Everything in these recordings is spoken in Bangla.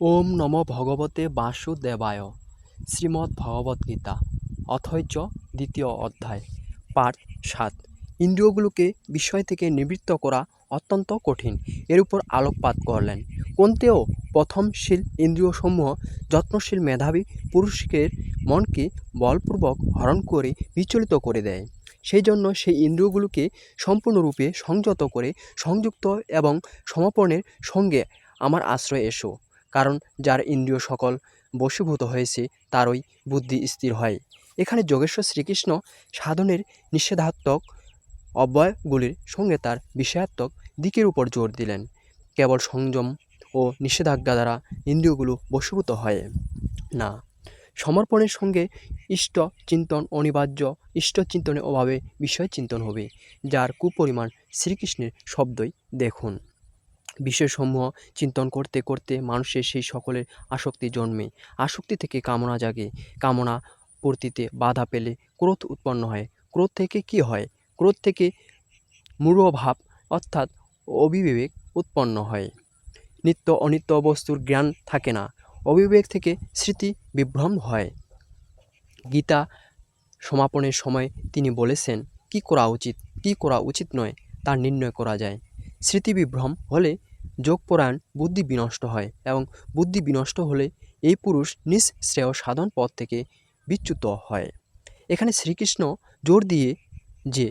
ওম নম ভগবতে বাসুদেবায়। শ্রীমদ্ ভগবদ্ গীতা অথৈচ দ্বিতীয় অধ্যায়, পাঠ সাত। ইন্দ্রিয়গুলোকে বিষয় থেকে নিবৃত্ত করা অত্যন্ত কঠিন। এর উপর আলোকপাত করলেন। কোনতেও প্রথমশীল ইন্দ্রিয়সমূহ যত্নশীল মেধাবী পুরুষকের মনকে বলপূর্বক হরণ করে বিচলিত করে দেয়। সেই জন্য সেই ইন্দ্রিয়গুলোকে সম্পূর্ণরূপে সংযত করে সংযুক্ত এবং সমর্পণের সঙ্গে আমার আশ্রয় এসো। কারণ যার ইন্দ্রিয় সকল বশীভূত হয়েছে, তারই বুদ্ধি স্থির হয়। এখানে যোগেশ্বর শ্রীকৃষ্ণ সাধনের নিষেধাত্মক অব্যয়গুলির সঙ্গে তার বিষয়াত্মক দিকের উপর জোর দিলেন। কেবল সংযম ও নিষেধাজ্ঞা দ্বারা ইন্দ্রিয়গুলো বশীভূত হয় না। সমর্পণের সঙ্গে ইষ্ট চিন্তন অনিবার্য ইষ্ট চিন্তনের অভাবে বিষয় চিন্তন হবে, যার কুপরিমাণ শ্রীকৃষ্ণের শব্দই দেখুন। বিষয়সমূহ চিন্তন করতে করতে মানুষের সেই সকলের আসক্তি জন্মে। আসক্তি থেকে কামনা জাগে। কামনা পূর্তিতে বাধা পেলে ক্রোধ উৎপন্ন হয়। ক্রোধ থেকে কি হয়? ক্রোধ থেকে মূঢ়ভাব অর্থাৎ অবিবেক উৎপন্ন হয়। নিত্য অনিত্য বস্তুর জ্ঞান থাকে না। অবিবেক থেকে স্মৃতি বিভ্রম হয়। গীতা সমাপনের সময় তিনি বলেছেন, কি করা উচিত? কি করা উচিত নয়? তা নির্ণয় করা যায়। স্মৃতি বিভ্রম হলে যোগপরায়ণ বুদ্ধি বিনষ্ট হয় এবং বুদ্ধি বিনষ্ট হলে এই পুরুষ নিজ শ্রেয় সাধন পথ থেকে বিচ্যুত হয়। এখানে শ্রীকৃষ্ণ জোর দিয়ে যে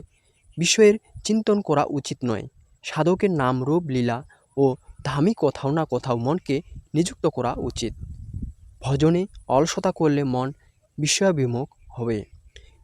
বিষয়ের চিন্তন করা উচিত নয়, সাধকের নাম রূপ, লীলা ও ধামি কোথাও না কোথাও মনকে নিযুক্ত করা উচিত। ভজনে অলসতা করলে মন বিষয়াভিমুখ হবে।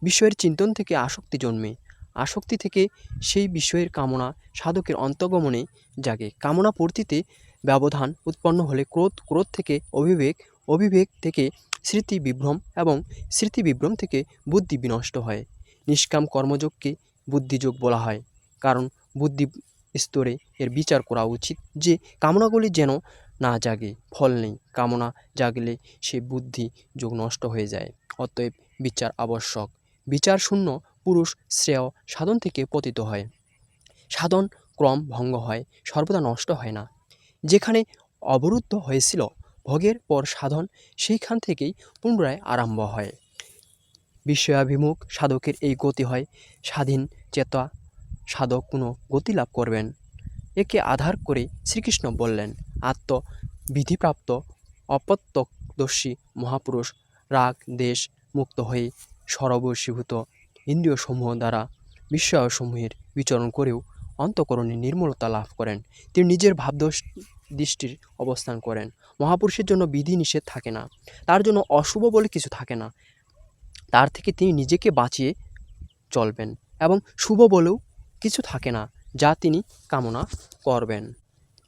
বিষয়ের চিন্তন থেকে আসক্তি জন্মে আসক্তি থেকে সেই বিষয়ের কামনা সাধকের অন্তর্গমনে জাগে। কামনা পূর্তিতে ব্যবধান উৎপন্ন হলে ক্রোধ ক্রোধ থেকে অবিবেক অবিবেক থেকে স্মৃতি বিভ্রম এবং স্মৃতি বিভ্রম থেকে বুদ্ধি বিনষ্ট হয়। নিষ্কাম কর্মযোগকে বুদ্ধিযোগ বলা হয়। কারণ বুদ্ধি স্তরে এর বিচার করা উচিত যে কামনাগুলি যেন না জাগে, ফল নেই। কামনা জাগলে সে বুদ্ধি যোগ নষ্ট হয়ে যায়। অতএব বিচার আবশ্যক। বিচার শূন্য পুরুষ শ্রেয় সাধন থেকে পতিত হয়। সাধন ক্রম ভঙ্গ হয়, সর্বদা নষ্ট হয় না। যেখানে অবরুদ্ধ হয়েছিল ভোগের পর সাধন, সেইখান থেকেই পুনরায় আরম্ভ হয়। বিষয়াভিমুখ সাধকের এই গতি হয়, স্বাধীন চেতা সাধক কোনো গতি লাভ করবেন। একে আধার করে শ্রীকৃষ্ণ বললেন আত্ম বিধিপ্রাপ্ত অপ্রত্যক্ষদর্শী মহাপুরুষ, রাগ, দেশ মুক্ত হয়ে সরবশীভূত ইন্দ্রিয়সমূহ দ্বারা বিষয়সমূহের বিচরণ করেও অন্তঃকরণে নির্মলতা লাভ করেন। তিনি নিজের ভাবদোষ দৃষ্টির অবস্থান করেন। মহাপুরুষের জন্য বিধি নিষেধ থাকে না। তার জন্য অশুভ বলে কিছু থাকে না। তার থেকে তিনি নিজেকে বাঁচিয়ে চলবেন এবং শুভ বলেও কিছু থাকে না, যা তিনি কামনা করবেন।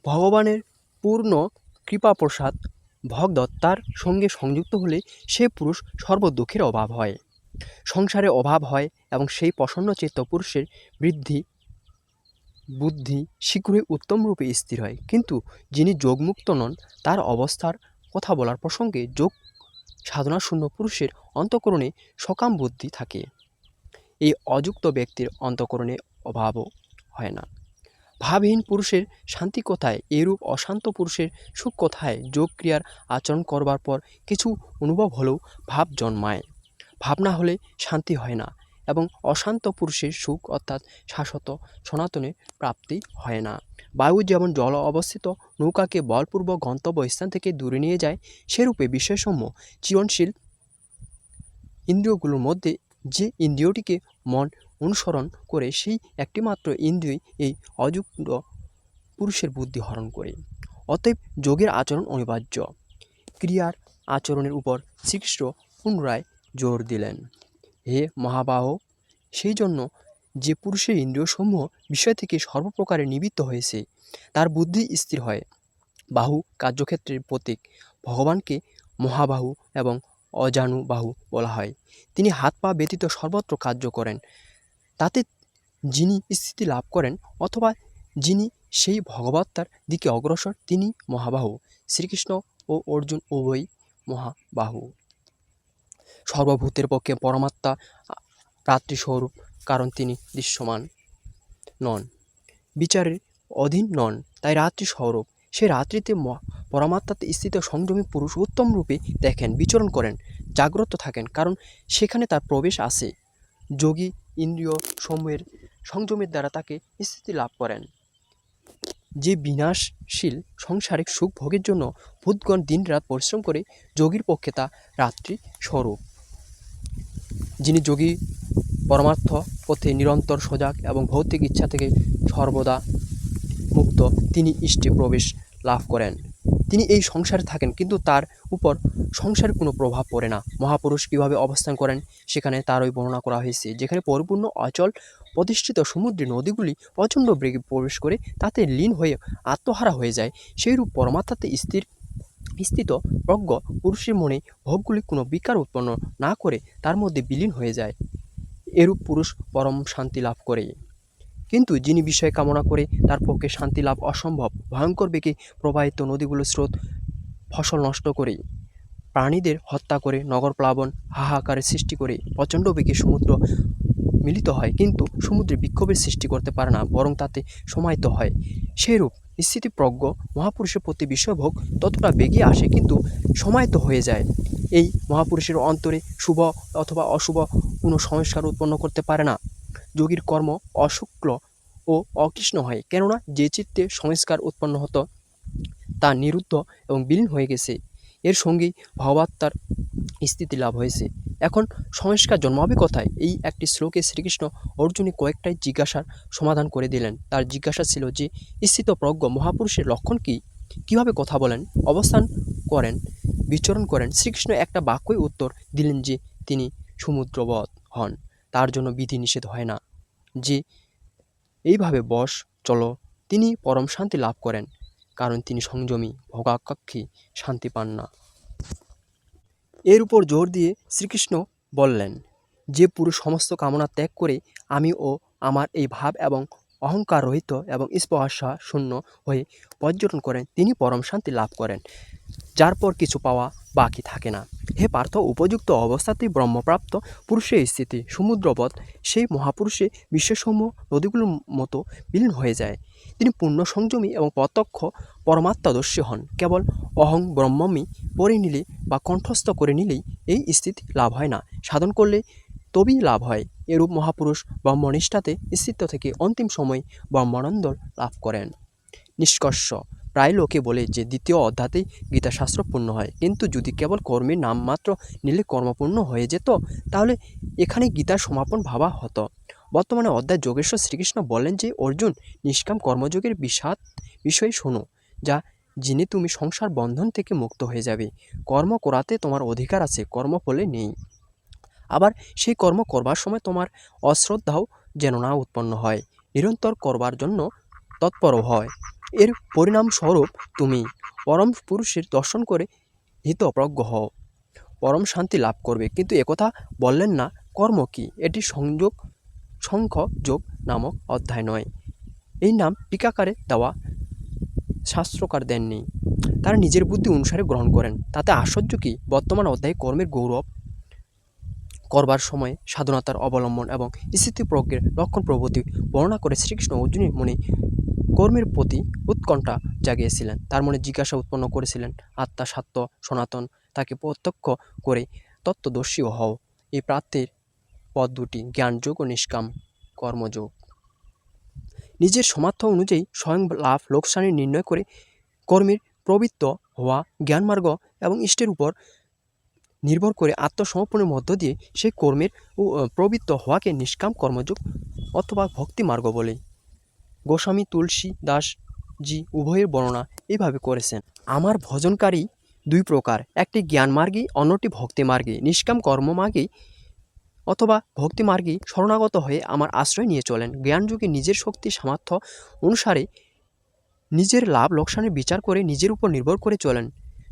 ভগবানের পূর্ণ কৃপা প্রসাদ ভগদত্তার সঙ্গে সংযুক্ত হলে সে পুরুষ সর্বদুঃখের অভাব হয়। সংসারে অভাব হয় এবং সেই প্রসন্ন চিত্ত পুরুষের বৃদ্ধি, বুদ্ধি শীঘ্রই উত্তম রূপে স্থির হয়। কিন্তু যিনি যোগমুক্ত নন, তার অবস্থার কথা বলার প্রসঙ্গে যোগ সাধনাশূন্য পুরুষের অন্তঃকরণে সকাম বুদ্ধি থাকে। এই অযুক্ত ব্যক্তির অন্তঃকরণে অভাবও হয় না। ভাবহীন পুরুষের শান্তি কোথায় এরূপ অশান্ত পুরুষের সুখ কোথায় যোগ ক্রিয়ার আচরণ করবার পর কিছু অনুভব হলেও ভাব জন্মায়। ভাবনা হলে শান্তি হয় না এবং অশান্ত পুরুষের সুখ অর্থাৎ শাশ্বত সনাতনে প্রাপ্তি হয় না। বায়ু যেমন জল অবস্থিত, নৌকাকে বলপূর্বক গন্তব্য স্থান থেকে দূরে নিয়ে যায়, সেরূপে বিষয়সমূহ চিরণশীল ইন্দ্রিয়গুলোর মধ্যে যে ইন্দ্রিয়টিকে মন অনুসরণ করে, সেই একটিমাত্র ইন্দ্রিয় এই অযুক্ত পুরুষের বুদ্ধি হরণ করে। অতএব যোগের আচরণ অনিবার্য। ক্রিয়ার আচরণের উপর শ্রীকৃষ্ণ পুনরায় জোর দিলেন। হে মহাবাহ সেই জন্য যে পুরুষের ইন্দ্রিয়সমূহ বিষয় থেকে সর্বপ্রকারে নিবৃত্ত হয়েছে, তার বুদ্ধি স্থির হয়। বাহু কার্যক্ষেত্রের প্রতীক ভগবানকে মহাবাহু এবং অজানু বাহু বলা হয়। তিনি হাত পা ব্যতীত সর্বত্র কার্য করেন। তাতে যিনি স্থিতি লাভ করেন অথবা যিনি সেই ভগবত্তার দিকে অগ্রসর, তিনি মহাবাহু। শ্রীকৃষ্ণ ও অর্জুন উভয় মহাবাহু। সর্বভূতের পক্ষে পরমাত্মা রাত্রিস্বরূপ, কারণ তিনি দৃশ্যমান নন। বিচারের অধীন নন, তাই রাত্রি স্বরূপ সে রাত্রিতে পরমাত্মাতে স্থিত সংযমী পুরুষ উত্তম রূপে দেখেন, বিচরণ করেন, জাগ্রত থাকেন, কারণ সেখানে তার প্রবেশ আছে। যোগী ইন্দ্রিয় সমূহের সংযমের দ্বারা তাকে স্থিতি লাভ করেন। যে বিনাশশীল সংসারিক সুখ ভোগের জন্য ভূতগণ দিনরাত পরিশ্রম করে যোগীর পক্ষে তা রাত্রি স্বরূপ। যিনি যোগী পরমার্থ পথে নিরন্তর সজাগ এবং ভৌতিক ইচ্ছা থেকে সর্বদা মুক্ত, তিনি ইষ্টে প্রবেশ লাভ করেন। তিনি এই সংসারে থাকেন, কিন্তু তার উপর সংসারের কোনো প্রভাব পড়ে না। মহাপুরুষ কীভাবে অবস্থান করেন, সেখানে তারই বর্ণনা করা হয়েছে, যেখানে পরিপূর্ণ অচল প্রতিষ্ঠিত সমুদ্রে নদীগুলি প্রচণ্ড বেগে প্রবেশ করে, তাতে লীন হয়ে আত্মহারা হয়ে যায়। সেইরূপ পরমাত্মাতে স্থির, স্থিত প্রজ্ঞ পুরুষের মনে ভোগগুলি কোনো বিকার উৎপন্ন না করে, তার মধ্যে বিলীন হয়ে যায়। এরূপ পুরুষ পরম শান্তি লাভ করে। কিন্তু যিনি বিষয় কামনা করে তার পক্ষে শান্তি লাভ অসম্ভব, ভয়ঙ্কর বেগে প্রবাহিত নদীগুলোর স্রোত ফসল নষ্ট করে, প্রাণীদের হত্যা করে, নগর প্লাবন হাহাকারের সৃষ্টি করে প্রচণ্ড বেগে সমুদ্র মিলিত হয়, কিন্তু সমুদ্রে বিক্ষোভের সৃষ্টি করতে পারে না, বরং তাতে সমাহিত হয়। সেইরূপ স্থিতিপ্রজ্ঞ মহাপুরুষের প্রতি বিষয়ভোগ ততটা বেগে আসে, কিন্তু সমাহিত হয়ে যায়। এই মহাপুরুষের অন্তরে শুভ অথবা অশুভ কোনো সংস্কার উৎপন্ন করতে পারে না। যোগীর কর্ম অশুক্ল ও অকৃষ্ণ হয়। কেননা যে চিত্তে সংস্কার উৎপন্ন হতো, তা নিরুদ্ধ এবং বিলীন হয়ে গেছে। এর সঙ্গেই ভাবাত্মার স্থিতি লাভ হয়েছে। এখন সংস্কার জন্মাবে কোথায়? এই একটি শ্লোকে শ্রীকৃষ্ণ অর্জুনে কয়েকটাই জিজ্ঞাসার সমাধান করে দিলেন। তার জিজ্ঞাসা ছিল যে, স্থিত প্রজ্ঞ মহাপুরুষের লক্ষণ কী? কীভাবে কথা বলেন, অবস্থান করেন, বিচরণ করেন? শ্রীকৃষ্ণ একটা বাক্যই উত্তর দিলেন যে, তিনি সমুদ্রবধ হন। তার জন্য বিধি নিষেধ হয় না। যে, এইভাবে বস, চলো। তিনি পরম শান্তি লাভ করেন, কারণ তিনি সংযমী, ভোগাকাক্ষী, শান্তি পান না। এর উপর জোর দিয়ে শ্রীকৃষ্ণ বললেন, যে পুরুষ সমস্ত কামনা ত্যাগ করে আমি ও আমার এই ভাব এবং অহংকার রহিত এবং স্পর্শা শূন্য হয়ে পর্যটন করেন। তিনি পরম শান্তি লাভ করেন, যার পর কিছু পাওয়া বাকি থাকে না। হে পার্থ, উপযুক্ত অবস্থাতেই ব্রহ্মপ্রাপ্ত পুরুষের স্থিতি সমুদ্রবৎ সেই মহাপুরুষে বিশ্বসমূহ নদীগুলোর মতো বিলীন হয়ে যায়। তিনি পূর্ণ সংযমী এবং প্রত্যক্ষ পরমাত্মাদর্শী হন। কেবল অহং ব্রহ্মমি পড়ে নিলে বা কণ্ঠস্থ করে নিলেই এই স্থিতি লাভ হয় না। সাধন করলে তবেই লাভ হয়। এরূপ মহাপুরুষ ব্রহ্মনিষ্ঠাতে স্থিত থেকে অন্তিম সময় ব্রহ্মানন্দ লাভ করেন। নিষ্কর্ষ, প্রায় লোকে বলে যে দ্বিতীয় অধ্যাতেই গীতাশাস্ত্র পূর্ণ হয়। কিন্তু যদি কেবল কর্মের নাম মাত্র নিলে কর্মপূর্ণ হয়ে যেত, তাহলে এখানে গীতার সমাপন ভাবা হতো। বর্তমানে অধ্যায় যোগেশ্বর শ্রীকৃষ্ণ বলেন যে, অর্জুন, নিষ্কাম কর্মযোগের বিষাদ বিষয়ে শোনো, যা যিনি তুমি সংসার বন্ধন থেকে মুক্ত হয়ে যাবে। কর্ম করাতে তোমার অধিকার আছে, কর্মফলে নেই। আবার সেই কর্ম করবার সময় তোমার অশ্রদ্ধাও যেন না উৎপন্ন হয়, নিরন্তর করবার জন্য তৎপর হয়। এর পরিণামস্বরূপ তুমি পরম পুরুষের দর্শন করে হিতপ্রজ্ঞ হও। পরম শান্তি লাভ করবে। কিন্তু একথা বললেন না, কর্ম কি? এটি সংযোগ সংখ্য যোগ নামক অধ্যায় নয়। এই নাম টিকাকারে দেওয়া শাস্ত্রকার দেননি। তারা নিজের বুদ্ধি অনুসারে গ্রহণ করেন। তাতে আশ্চর্য কি? বর্তমান অধ্যায়ে কর্মের গৌরব করবার সময় সাধনতার অবলম্বন এবং স্থিতিপ্রজ্ঞের লক্ষণ প্রভৃতি বর্ণনা করে শ্রীকৃষ্ণ অর্জুনের মনে কর্মের প্রতি উৎকণ্ঠা জাগিয়েছিলেন। তার মনে জিজ্ঞাসা উৎপন্ন করেছিলেন, আত্মা সাত্য, সনাতন, তাকে প্রত্যক্ষ করে তত্ত্বদর্শী হও। এই প্রাত্যের পদ দুটি, জ্ঞানযোগ ও নিষ্কাম কর্মযোগ। নিজের সামর্থ্য অনুযায়ী স্বয়ং লাভ, লোকসানের নির্ণয় করে কর্মের প্রবৃত্ত হওয়া জ্ঞানমার্গ এবং ইষ্টের উপর নির্ভর করে আত্মসমর্পণের মধ্য দিয়ে সেই কর্মের প্রবৃত্ত হওয়াকে নিষ্কাম কর্মযোগ অথবা ভক্তি মার্গ বলে। গোস্বামী তুলসী দাস জি উভয়ের বর্ণনা এইভাবে করেছেন। আমার ভজনকারী দুই প্রকার, একটি জ্ঞান মার্গী, অন্যটি ভক্তি মার্গী। নিষ্কাম কর্ম মার্গী অথবা ভক্তি মার্গী শরণাগত হয়ে আমার আশ্রয় নিয়ে চলেন। জ্ঞানযোগী নিজের শক্তি, সামর্থ্য অনুসারে নিজের লাভ, লোকসানের বিচার করে নিজের উপর নির্ভর করে চলেন।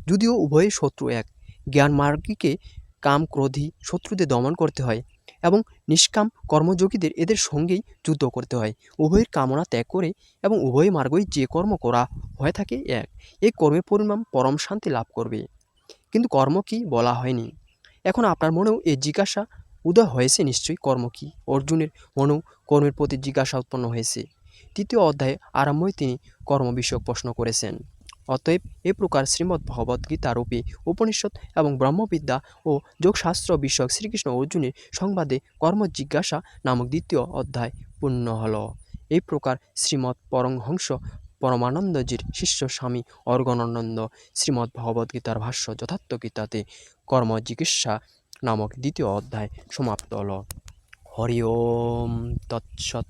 যদিও উভয়ের শত্রু এক। জ্ঞান মার্গীকে কাম ক্রোধী শত্রুদের দমন করতে হয় এবং নিষ্কাম কর্মযোগীদের এদের সঙ্গেই যুদ্ধ করতে হয়। উভয়ের কামনা ত্যাগ করে এবং উভয় মার্গই যে কর্ম করা হয়ে থাকে এক এই কর্মের পরিণাম পরম শান্তি লাভ করবে। কিন্তু কর্ম কি বলা হয়নি। এখন আপনার মনেও এই জিজ্ঞাসা উদয় হয়েছে নিশ্চয়ই কর্ম কি? অর্জুনের মনেও কর্মের প্রতি জিজ্ঞাসা উৎপন্ন হয়েছে। তৃতীয় অধ্যায়ে আরম্ভই তিনি কর্ম বিষয়ক প্রশ্ন করেছেন। অতএব এ প্রকার শ্রীমদ্ ভগবদ গীতা রূপী উপনিষদ এবং ব্রহ্মবিদ্যা ও যোগশাস্ত্র বিষয়ক শ্রীকৃষ্ণ অর্জুনের সংবাদে কর্মজিজ্ঞাসা নামক দ্বিতীয় অধ্যায় পূর্ণ হল। এই প্রকার শ্রীমৎ পরমহংস পরমানন্দজির শিষ্য স্বামী অর্গণানন্দ শ্রীমদ্ ভগবদ গীতার ভাষ্য যথার্থ গীতাতে কর্মজিজ্ঞাসা নামক দ্বিতীয় অধ্যায় সমাপ্ত হল। হরি ওম তৎসৎ।